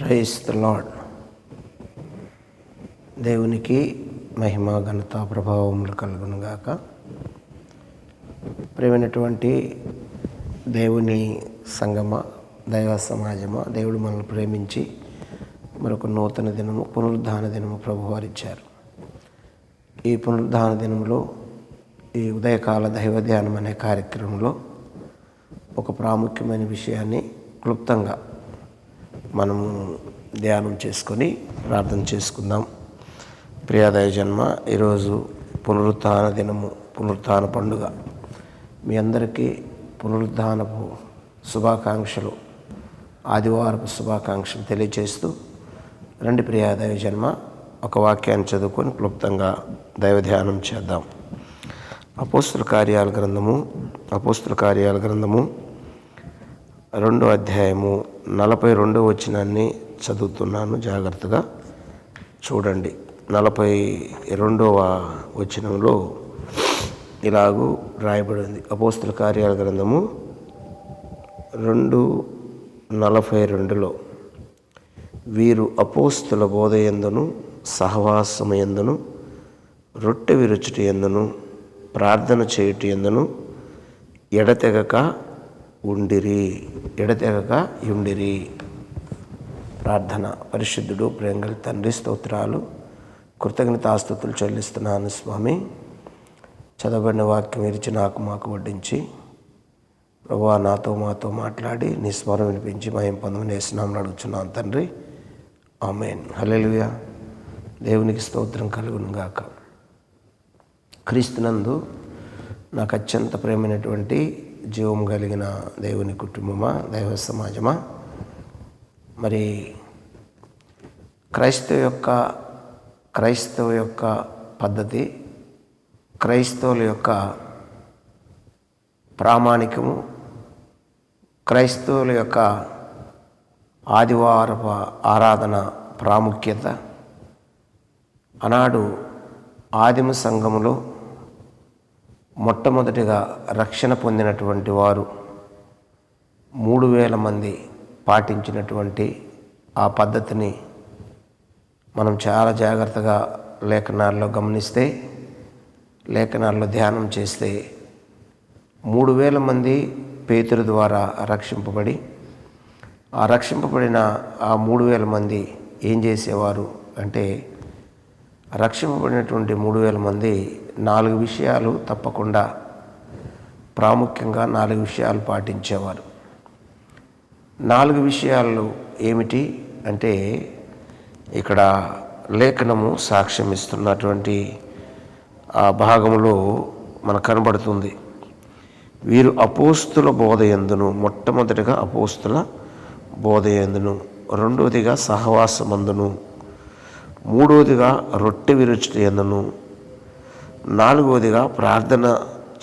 Price the lord దేవునికి మహిమ ఘనత ప్రభావములు కలుగునుగాక ప్రేమైనటువంటి దేవుని సంగమ దైవ సమాజమా దేవుడు మనల్ని ప్రేమించి మరొక నూతన దినము పునరుద్ధాన దినము ప్రభువారు ఇచ్చారు. ఈ పునరుద్ధాన దినంలో ఈ ఉదయకాల దైవ ధ్యానం అనే కార్యక్రమంలో ఒక ప్రాముఖ్యమైన విషయాన్ని క్లుప్తంగా మనము ధ్యానం చేసుకొని ప్రార్థన చేసుకుందాం. ప్రియాదయ జన్మ ఈరోజు పునరుత్థాన దినము పునరుత్థాన పండుగ. మీ అందరికీ పునరుద్ధానపు శుభాకాంక్షలు ఆదివారపు శుభాకాంక్షలు తెలియచేస్తూ రెండు ప్రియాదయ జన్మ ఒక వాక్యాన్ని చదువుకొని క్లుప్తంగా దైవ ధ్యానం చేద్దాం. అపోస్తుల కార్యాల గ్రంథము అపోస్తుల కార్యాల గ్రంథము రెండో అధ్యాయము నలభై రెండో వచనాన్ని చదువుతున్నాను జాగ్రత్తగా చూడండి. నలభై రెండవ వచనంలో ఇలాగూ రాయబడింది. అపోస్తుల కార్యాల గ్రంథము రెండు నలభై రెండులో వీరు అపోస్తుల బోధయందును సహవాసమయందును రొట్టె విరుచుటి ఎందును ప్రార్థన చేయుటి ఎందును ఎడతెగక ఉండిరి ఎడతెగక ఉండిరి ప్రార్థన. పరిశుద్ధుడు ప్రేంగల తండ్రి స్తోత్రాలు. కృతజ్ఞతాస్తుతులు చెల్లిస్తున్నాను స్వామి. చదవబడిన వాక్యం విరిచి నాకు మాకు వడ్డించి. ప్రభా నాతో మాతో మాట్లాడి నీ స్వరం వినిపించి మయం పొందమని వేసినామని అడుగుతున్నాను తండ్రి. ఆమెన్. హలెలుయా దేవునికి స్తోత్రం కలుగును గాక. క్రీస్తునందు నాకు అత్యంత ప్రేమైనటువంటి జీవం కలిగిన దేవుని కుటుంబమా దైవ సమాజమా? మరి క్రైస్తవ యొక్క క్రైస్తవ యొక్క పద్ధతి క్రైస్తవుల యొక్క ప్రామాణికము క్రైస్తవుల యొక్క ఆదివారపు ఆరాధన ప్రాముఖ్యత ఆనాడు ఆదిమ సంఘములో మొట్టమొదటిగా రక్షణ పొందినటువంటి వారు మూడు వేల మంది పాటించినటువంటి ఆ పద్ధతిని మనం చాలా జాగ్రత్తగా లేఖనాల్లో గమనిస్తే లేఖనాల్లో ధ్యానం చేస్తే మూడు వేల మంది పేతురు ద్వారా రక్షింపబడి ఆ రక్షింపబడిన ఆ మూడు వేల మంది ఏం చేసేవారు అంటే రక్షింపబడినటువంటి మూడు వేల మంది నాలుగు విషయాలు తప్పకుండా ప్రాముఖ్యంగా నాలుగు విషయాలు పాటించేవారు. నాలుగు విషయాలు ఏమిటి అంటే ఇక్కడ లేఖనము సాక్ష్యం ఇస్తున్నటువంటి ఆ భాగంలో మనకు కనబడుతుంది వీరు అపోస్తుల బోధ ఎందును మొట్టమొదటిగా అపోస్తుల బోధ ఎందును రెండవదిగా సహవాసమందును మూడవదిగా రొట్టె విరుచుట ఎందును నాలుగవదిగా ప్రార్థన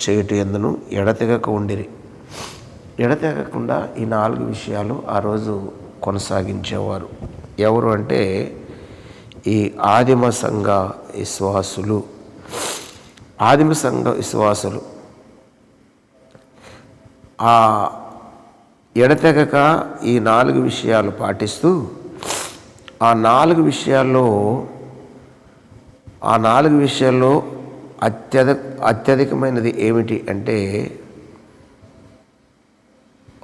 చేయటి ఎందును ఎడతెగక ఉండిరి ఎడతెగకుండా ఈ నాలుగు విషయాలు ఆ రోజు కొనసాగించేవారు. ఎవరు అంటే ఈ ఆదిమ సంఘ విశ్వాసులు. ఆదిమ సంఘ విశ్వాసులు. ఆ ఎడతెగక ఈ నాలుగు విషయాలు పాటిస్తూ ఆ నాలుగు విషయాల్లో ఆ నాలుగు విషయాల్లో అత్యధ అత్యధికమైనది ఏమిటి అంటే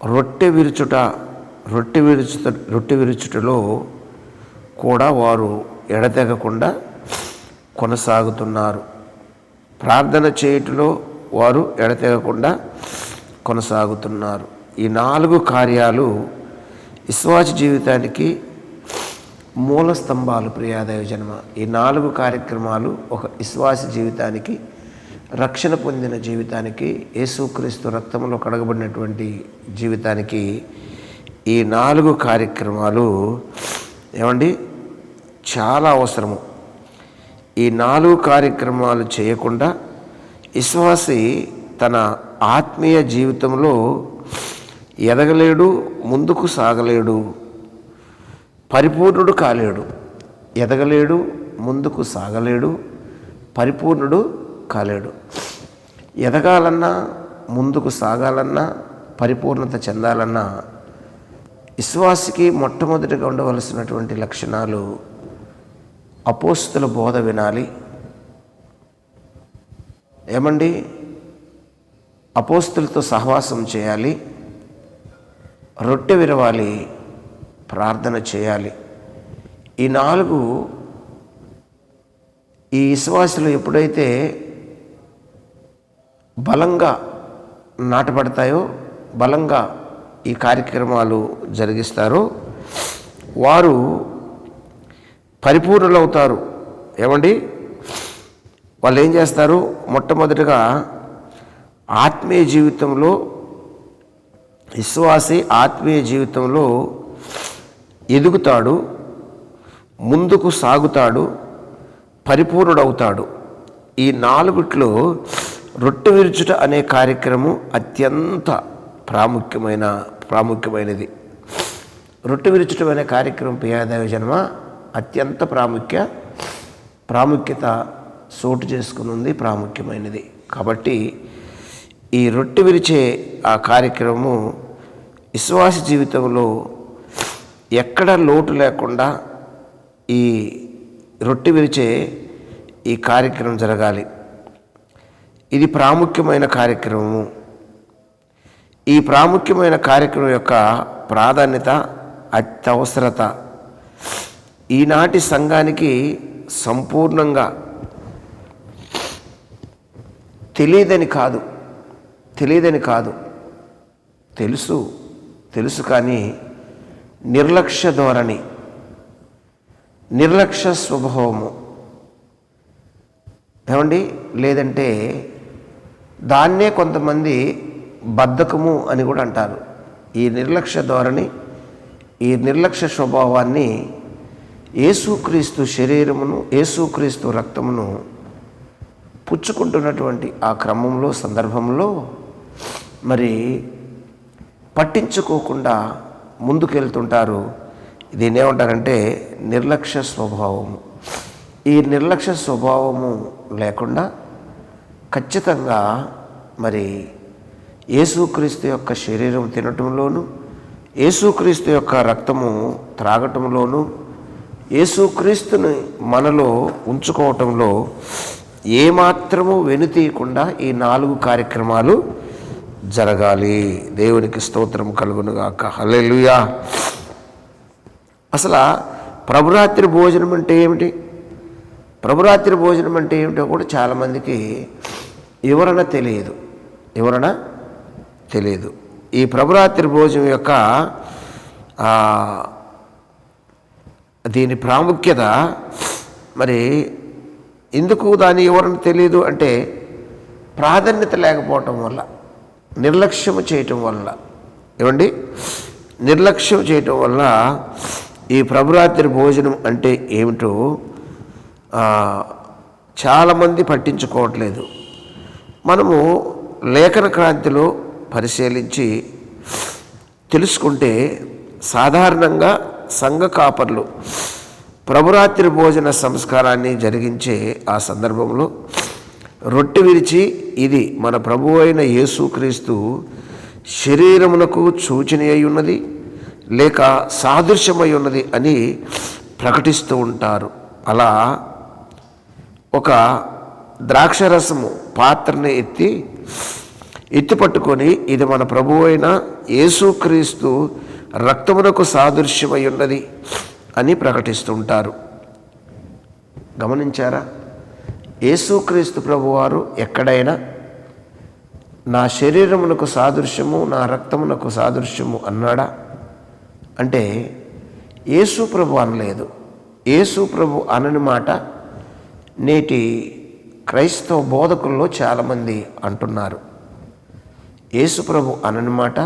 రొట్టె విరుచుట రొట్టె విరుచుట రొట్టె విరుచుటలో కూడా వారు ఎడతెగకుండా కొనసాగుతున్నారు. ప్రార్థన చేయుటలో వారు ఎడతెగకుండా కొనసాగుతున్నారు. ఈ నాలుగు కార్యాలు విశ్వాస జీవితానికి మూల స్తంభాలు ప్రియాదయ జన్మ. ఈ నాలుగు కార్యక్రమాలు ఒక విశ్వాస జీవితానికి రక్షణ పొందిన జీవితానికి యేసుక్రీస్తు రక్తంలో కడగబడినటువంటి జీవితానికి ఈ నాలుగు కార్యక్రమాలు ఏమండి? చాలా అవసరము. ఈ నాలుగు కార్యక్రమాలు చేయకుండా విశ్వాసి తన ఆత్మీయ జీవితంలో ఎదగలేడు ముందుకు సాగలేడు పరిపూర్ణుడు కాలేడు ఎదగలేడు ముందుకు సాగలేడు పరిపూర్ణుడు కాలేడు. ఎదగాలన్నా ముందుకు సాగాలన్నా పరిపూర్ణత చెందాలన్నా విశ్వాసికి మొట్టమొదటిగా ఉండవలసినటువంటి లక్షణాలు అపోస్తుల బోధ వినాలి. ఏమండి? అపోస్తులతో సహవాసం చేయాలి. రొట్టె విరవాలి. ప్రార్థన చేయాలి. ఈ నాలుగు ఈ విశ్వాసులు ఎప్పుడైతే బలంగా నాటపడతాయో బలంగా ఈ కార్యక్రమాలు జరిగిస్తారో వారు పరిపూర్ణులవుతారు. ఏమండి? వాళ్ళు ఏం చేస్తారు? మొట్టమొదటిగా ఆత్మీయ జీవితంలో విశ్వాసి ఆత్మీయ జీవితంలో ఎదుగుతాడు ముందుకు సాగుతాడు పరిపూర్ణుడవుతాడు. ఈ నాలుగుట్లో రొట్టె విరుచుట అనే కార్యక్రమం అత్యంత ప్రాముఖ్యమైన ప్రాముఖ్యమైనది. రొట్టె విరుచుట అనే కార్యక్రమం పియాదేవ జన్మ అత్యంత ప్రాముఖ్య ప్రాముఖ్యత చోటు చేసుకుని ప్రాముఖ్యమైనది. కాబట్టి ఈ రొట్టె విరిచే ఆ కార్యక్రమము విశ్వాస జీవితంలో ఎక్కడ లోటు లేకుండా ఈ రొట్టె విరిచే ఈ కార్యక్రమం జరగాలి. ఇది ప్రాముఖ్యమైన కార్యక్రమము. ఈ ప్రాముఖ్యమైన కార్యక్రమం యొక్క ప్రాధాన్యత అత్యవసరత. ఈనాటి సంఘానికి సంపూర్ణంగా తెలియదని కాదు తెలియదని కాదు. తెలుసు తెలుసు కానీ నిర్లక్ష్య ధోరణి నిర్లక్ష్య స్వభావము. ఏమండి? లేదంటే దాన్నే కొంతమంది బద్ధకము అని కూడా అంటారు. ఈ నిర్లక్ష్య ధోరణి ఈ నిర్లక్ష్య స్వభావాన్ని యేసుక్రీస్తు శరీరమును యేసుక్రీస్తు రక్తమును పుచ్చుకుంటున్నటువంటి ఆ క్రమంలో సందర్భంలో మరి పట్టించుకోకుండా ముందుకెళ్తుంటారు. దీన్ని ఏమంటారంటే నిర్లక్ష్య స్వభావము. ఈ నిర్లక్ష్య స్వభావము లేకుండా ఖచ్చితంగా మరి యేసుక్రీస్తు యొక్క శరీరం తినటంలోను యేసుక్రీస్తు యొక్క రక్తము త్రాగటంలోను యేసుక్రీస్తుని మనలో ఉంచుకోవటంలో ఏమాత్రము వెనుతీయకుండా ఈ నాలుగు కార్యక్రమాలు జరగాలి. దేవునికి స్తోత్రం కలుగునుగాక. హలెలుయా అసలు ప్రభురాత్రి భోజనం అంటే ఏమిటి? ప్రభురాత్రి భోజనం అంటే ఏమిటో కూడా చాలామందికి వివరణ తెలియదు. వివరణ తెలియదు. ఈ ప్రభురాత్రి భోజనం యొక్క దీని ప్రాముఖ్యత మరి ఎందుకు దాని వివరణ తెలియదు అంటే ప్రాధాన్యత లేకపోవటం వల్ల. నిర్లక్ష్యం చేయటం వల్ల ఏమండి? నిర్లక్ష్యం చేయటం వల్ల ఈ ప్రభురాత్రి భోజనం అంటే ఏమిటో చాలామంది పట్టించుకోవట్లేదు. మనము లేఖన క్రాంతిలో పరిశీలించి తెలుసుకుంటే సాధారణంగా సంఘ కాపర్లు ప్రభురాత్రి భోజన సంస్కారాన్ని జరిగించే ఆ సందర్భంలో రొట్టె విరిచి ఇది మన ప్రభు అయిన యేసుక్రీస్తు శరీరమునకు సూచన అయి ఉన్నది లేక సాదృశ్యమై ఉన్నది అని ప్రకటిస్తూ ఉంటారు. అలా ఒక ద్రాక్షరసము పాత్రని ఎత్తి ఎత్తి పట్టుకొని ఇది మన ప్రభు అయిన యేసుక్రీస్తు రక్తమునకు సాదృశ్యమై ఉన్నది అని ప్రకటిస్తుంటారు గమనించారా? యేసుక్రీస్తు ప్రభువారు ఎక్కడైనా నా శరీరమునకు సాదృశ్యము నా రక్తమునకు సాదృశ్యము అన్నాడా? అంటే యేసు ప్రభు అనలేదు. యేసు ప్రభు అనని మాట నేటి క్రైస్తవ బోధకుల్లో చాలామంది అంటున్నారు. యేసు ప్రభు అనని మాట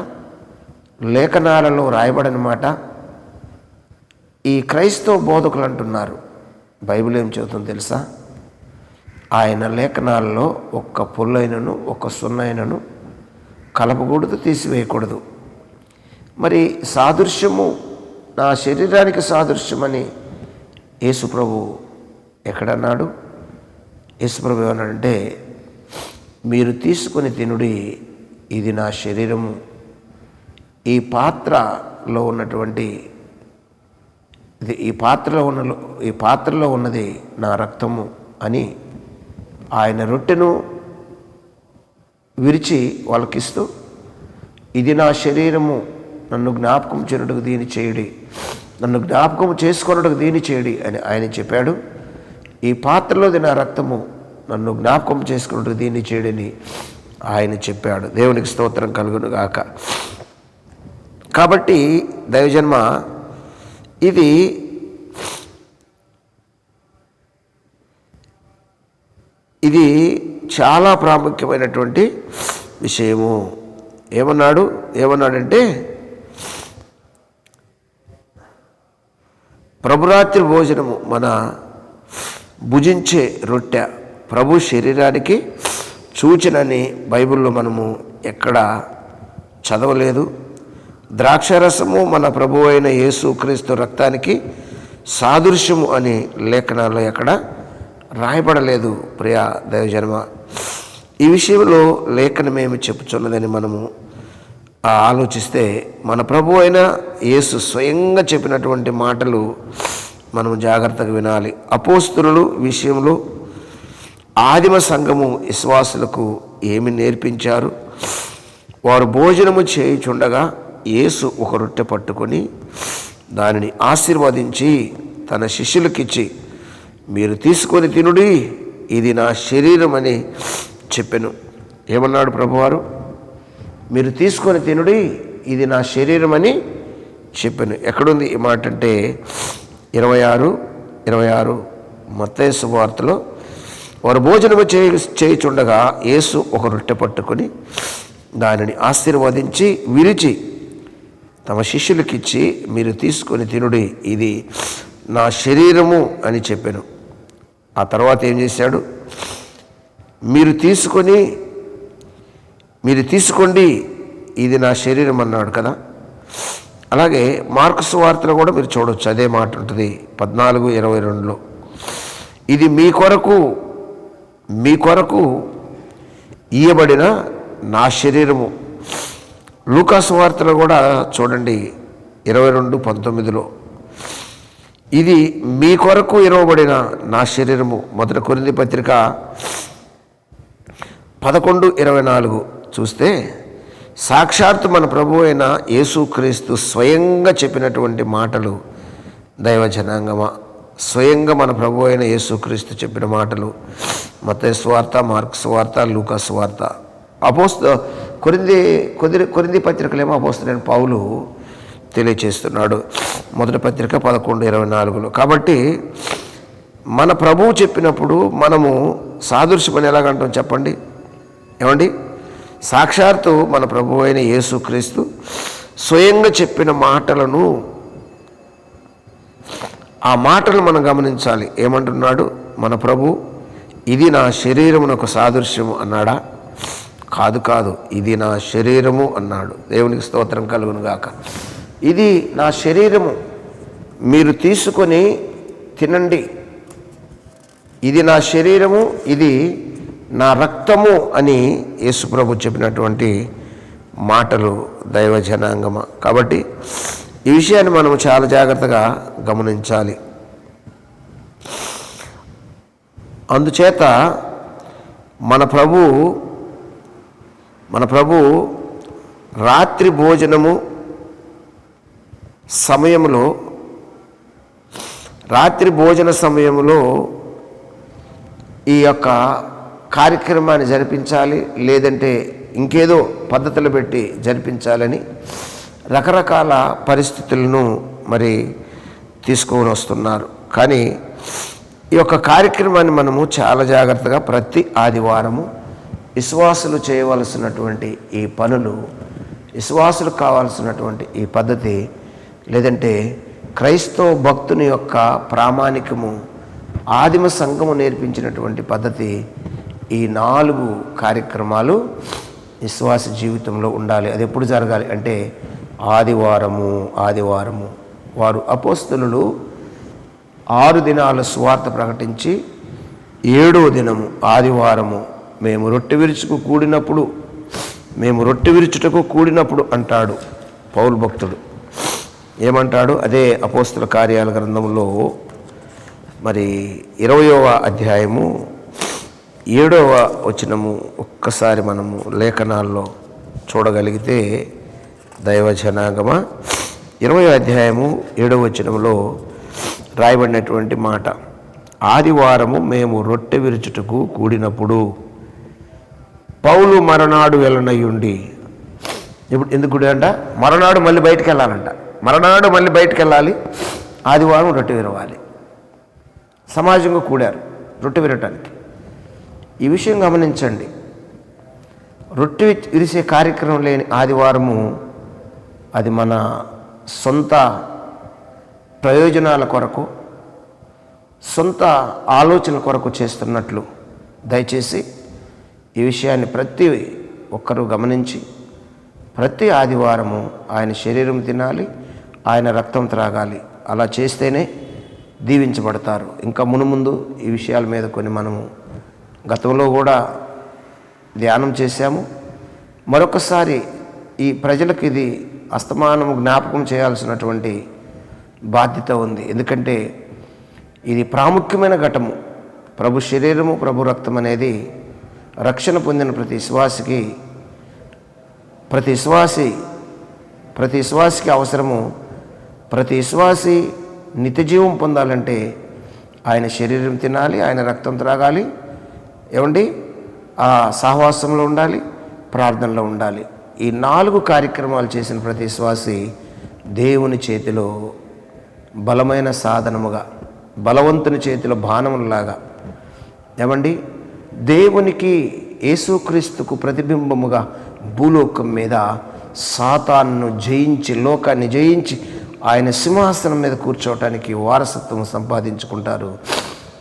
లేఖనాలలో రాయబడని మాట ఈ క్రైస్తవ బోధకులు అంటున్నారు. బైబిల్ ఏం చెబుతుందో తెలుసా? ఆయన లేఖనాల్లో ఒక్క పుల్లైనను ఒక్క సున్నైనను కలపకూడదు తీసివేయకూడదు. మరి సాదృశ్యము నా శరీరానికి సాదృశ్యమని యేసుప్రభు ఎక్కడన్నాడు? యేసుప్రభు ఏమన్నాడంటే మీరు తీసుకుని తినుడి ఇది నా శరీరము. ఈ పాత్రలో ఉన్నటువంటి ఇది ఈ పాత్రలో ఉన్న ఈ పాత్రలో ఉన్నది నా రక్తము అని ఆయన రొట్టెను విరిచి వాళ్ళకిస్తూ ఇది నా శరీరము నన్ను జ్ఞాపకం చేయడానికి దీని చేయడి నన్ను జ్ఞాపకం చేసుకొనడానికి దీని చేయడి అని ఆయన చెప్పాడు. ఈ పాత్రలోది నా రక్తము నన్ను జ్ఞాపకం చేసుకున్నట్టు దీన్ని చేయడని ఆయన చెప్పాడు. దేవునికి స్తోత్రం కలుగును గాక. కాబట్టి దైవజన్మ ఇది ఇది చాలా ప్రాముఖ్యమైనటువంటి విషయము. ఏమన్నాడు? ఏమన్నాడంటే ప్రభురాత్రి భోజనము మన భుజించే రొట్టె ప్రభు శరీరానికి సూచనని బైబిల్లో మనము ఎక్కడ చదవలేదు. ద్రాక్షరసము మన ప్రభు అయిన యేసుక్రీస్తు రక్తానికి సాదృశ్యము అని లేఖనాల్లో ఎక్కడ రాయబడలేదు ప్రియా దైవజన్మ. ఈ విషయంలో లేఖనమేమి చెప్పుచున్నదని మనము ఆలోచిస్తే మన ప్రభు అయిన యేసు స్వయంగా చెప్పినటువంటి మాటలు మనం జాగ్రత్తగా వినాలి. అపోస్తులు విషయంలో ఆదిమ సంఘము విశ్వాసులకు ఏమి నేర్పించారు? వారు భోజనము చేయుచుండగా యేసు ఒక రొట్టె పట్టుకొని దానిని ఆశీర్వదించి తన శిష్యులకిచ్చి మీరు తీసుకొని తినుడి ఇది నా శరీరం అని చెప్పాను. ఏమన్నాడు ప్రభువారు? మీరు తీసుకొని తినుడి ఇది నా శరీరం అని చెప్పాను. ఎక్కడుంది ఈ మాట అంటే ఇరవై ఆరు ఇరవై ఆరు మత్తయి వార్తలో వారు భోజనము చేయ చేయుచుండగా యేసు ఒక రొట్టె పట్టుకొని దానిని ఆశీర్వదించి విరిచి తమ శిష్యులకిచ్చి మీరు తీసుకొని తినుడి ఇది నా శరీరము అని చెప్పాను. ఆ తర్వాత ఏం చేశాడు? మీరు తీసుకొని మీరు తీసుకోండి ఇది నా శరీరం అన్నాడు కదా. అలాగే మార్క్స్ వార్తలో కూడా మీరు చూడవచ్చు అదే మాట ఉంటుంది పద్నాలుగు ఇరవై రెండులో. ఇది మీ కొరకు మీ కొరకు ఇయ్యబడిన నా శరీరము. లూకాసు వార్తలో కూడా చూడండి ఇరవై రెండు పంతొమ్మిదిలో. ఇది మీ కొరకు ఇరవబడిన నా శరీరము. మొదటి కొరింది పత్రిక పదకొండు ఇరవై నాలుగు. చూస్తే సాక్షాత్తు మన ప్రభు అయిన యేసుక్రీస్తు స్వయంగా చెప్పినటువంటి మాటలు. దైవజనాంగమా స్వయంగా మన ప్రభు అయిన యేసుక్రీస్తు చెప్పిన మాటలు. మత స్వార్త మార్క్స్ వార్త లూకా వార్త అపోస్త కొరింది కొదిరి కొరింది పత్రికలేమో అపోస్తులైన పౌలు తెలియచేస్తున్నాడు. మొదటి పత్రిక పదకొండు ఇరవై నాలుగులో. కాబట్టి మన ప్రభువు చెప్పినప్పుడు మనము సాదృశ్యమని ఎలాగంటాం చెప్పండి? ఏమండి? సాక్షాత్తు మన ప్రభు అయిన యేసుక్రీస్తు స్వయంగా చెప్పిన మాటలను ఆ మాటలు మనం గమనించాలి. ఏమంటున్నాడు? మన ప్రభు ఇది నా శరీరమునకు సాదృశ్యము అన్నాడా? కాదు కాదు ఇది నా శరీరము అన్నాడు. దేవునికి స్తోత్రం కలుగును గాక ఇది నా శరీరము. మీరు తీసుకొని తినండి. ఇది నా శరీరము ఇది నా రక్తము అని యేసుప్రభు చెప్పినటువంటి మాటలు దైవ జనాంగమ కాబట్టి ఈ విషయాన్ని మనం చాలా జాగ్రత్తగా గమనించాలి. అందుచేత మన ప్రభు మన ప్రభు రాత్రి భోజనము సమయంలో రాత్రి భోజన సమయంలో ఈ యొక్క కార్యక్రమాన్ని జరిపించాలి లేదంటే ఇంకేదో పద్ధతులు పెట్టి జరిపించాలని రకరకాల పరిస్థితులను మరి తీసుకొని వస్తున్నారు. కానీ ఈ యొక్క కార్యక్రమాన్ని మనము చాలా జాగ్రత్తగా ప్రతి ఆదివారము విశ్వాసులు చేయవలసినటువంటి ఈ పనులు విశ్వాసులు కావాల్సినటువంటి ఈ పద్ధతి లేదంటే క్రైస్తవ భక్తుని యొక్క ప్రామాణికము ఆదిమ సంఘము నేర్పించినటువంటి పద్ధతి ఈ నాలుగు కార్యక్రమాలు విశ్వాస జీవితంలో ఉండాలి. అది ఎప్పుడు జరగాలి అంటే ఆదివారము ఆదివారము. వారు అపోస్తులు ఆరు దినాల స్వార్థ ప్రకటించి ఏడో దినము ఆదివారము మేము రొట్టె విరుచుకు కూడినప్పుడు మేము రొట్టె విరుచుటకు కూడినప్పుడు అంటాడు పౌరు భక్తుడు. ఏమంటాడు? అదే అపోస్తుల కార్యాల గ్రంథంలో మరి ఇరవయవ అధ్యాయము ఏడవ వచనము ఒక్కసారి మనము లేఖనాల్లో చూడగలిగితే దైవ జనాగమ ఇరవై అధ్యాయము ఏడవ వచనంలో రాయబడినటువంటి మాట ఆదివారము మేము రొట్టె విరుచుటకు కూడినప్పుడు పౌలు మరనాడు వెళ్ళనయ్యుండి ఇప్పుడు ఎందుకు అంట మరనాడు మళ్ళీ బయటికి వెళ్ళాలంట. మరనాడు మళ్ళీ బయటికి వెళ్ళాలి ఆదివారం రొట్టె విరవాలి. సమాజంగా కూడారు రొట్టె విరటానికి. ఈ విషయం గమనించండి. రొట్టె విరిసే కార్యక్రమం లేని ఆదివారము అది మన సొంత ప్రయోజనాల కొరకు సొంత ఆలోచన కొరకు చేస్తున్నట్లు దయచేసి ఈ విషయాన్ని ప్రతి ఒక్కరూ గమనించి ప్రతి ఆదివారము ఆయన శరీరం తినాలి ఆయన రక్తం త్రాగాలి. అలా చేస్తేనే దీవించబడతారు. ఇంకా మునుముందు ఈ విషయాల మీద కొన్ని మనము గతంలో కూడా ధ్యానం చేశాము. మరొకసారి ఈ ప్రజలకు ఇది అస్తమానము జ్ఞాపకం చేయాల్సినటువంటి బాధ్యత ఉంది. ఎందుకంటే ఇది ప్రాముఖ్యమైన ఘటము. ప్రభు శరీరము ప్రభు రక్తం అనేది రక్షణ పొందిన ప్రతి విశ్వాసికి ప్రతి విశ్వాసి ప్రతి విశ్వాసికి అవసరము ప్రతి విశ్వాసి నిత్యజీవం పొందాలంటే ఆయన శరీరం తినాలి ఆయన రక్తం త్రాగాలి. ఏమండి? ఆ సహవాసంలో ఉండాలి ప్రార్థనలో ఉండాలి. ఈ నాలుగు కార్యక్రమాలు చేసిన ప్రతి విశ్వాసి దేవుని చేతిలో బలమైన సాధనముగా బలవంతుని చేతిలో బాణములాగా. ఏమండి? దేవునికి యేసుక్రీస్తుకు ప్రతిబింబముగా భూలోకం మీద సాతాన్ను జయించి లోకాన్ని జయించి ఆయన సింహాసనం మీద కూర్చోవటానికి వారసత్వం సంపాదించుకుంటారు.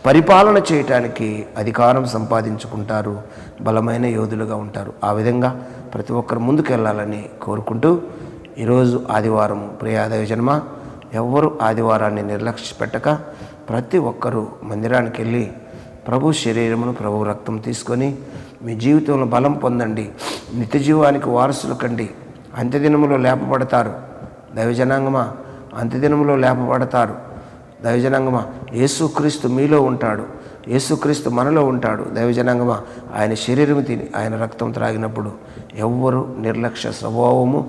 పరిపాలన చేయటానికి అధికారం సంపాదించుకుంటారు. బలమైన యోధులుగా ఉంటారు. ఆ విధంగా ప్రతి ఒక్కరు ముందుకెళ్ళాలని కోరుకుంటూ ఈరోజు ఆదివారం ప్రియాదయ జన్మ. ఎవ్వరు ఆదివారాన్ని నిర్లక్ష్య పెట్టక ప్రతి ఒక్కరూ మందిరానికి వెళ్ళి ప్రభు శరీరమును ప్రభు రక్తం తీసుకొని మీ జీవితంలో బలం పొందండి. నిత్య జీవానికి వారసులు కండి. అంత్యదినములో లేపబడతారు. దైవజనాంగమా అంత్యదినంలో లేపబడతారు దైవజనాంగమా యేసుక్రీస్తు మీలో ఉంటాడు. యేసుక్రీస్తు మనలో ఉంటాడు. దైవజనాంగమా ఆయన శరీరం తిని ఆయన రక్తం త్రాగినప్పుడు ఎవ్వరు నిర్లక్ష్య స్వభావము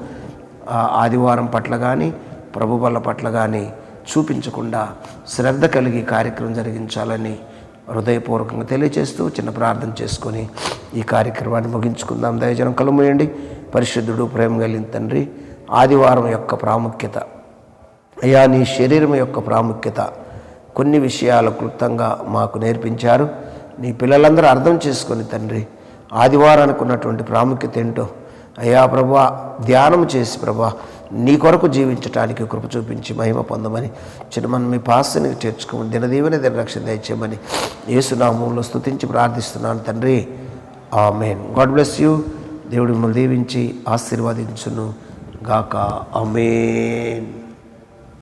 ఆదివారం పట్ల కానీ ప్రభుబల పట్ల కానీ చూపించకుండా శ్రద్ధ కలిగి కార్యక్రమం జరిగించాలని హృదయపూర్వకంగా తెలియజేస్తూ చిన్న ప్రార్థన చేసుకొని ఈ కార్యక్రమాన్ని ముగించుకుందాం. దయజనం కలుమూయండి పరిశుద్ధుడు ప్రేమ కలిగిన తండ్రి ఆదివారం యొక్క ప్రాముఖ్యత అయ్యా నీ శరీరం యొక్క ప్రాముఖ్యత కొన్ని విషయాలు క్లుప్తంగా మాకు నేర్పించారు. నీ పిల్లలందరూ అర్థం చేసుకొని తండ్రి ఆదివారానికి ఉన్నటువంటి ప్రాముఖ్యత ఏంటో? అయ్యా ప్రభా ధ్యానం చేసి ప్రభా నీ కొరకు జీవించడానికి కృప చూపించి మహిమ పొందమని చిన్నమని మీ పాస్ని చేర్చుకోమని దినదీవన దినరక్షణ దయచేయమని యేసునామంలో స్థుతించి ప్రార్థిస్తున్నాను తండ్రి. ఆమెన్. God bless you. దేవుడు మిమ్మల్ని దీవించి ఆశీర్వదించును గాక ఆమెన్.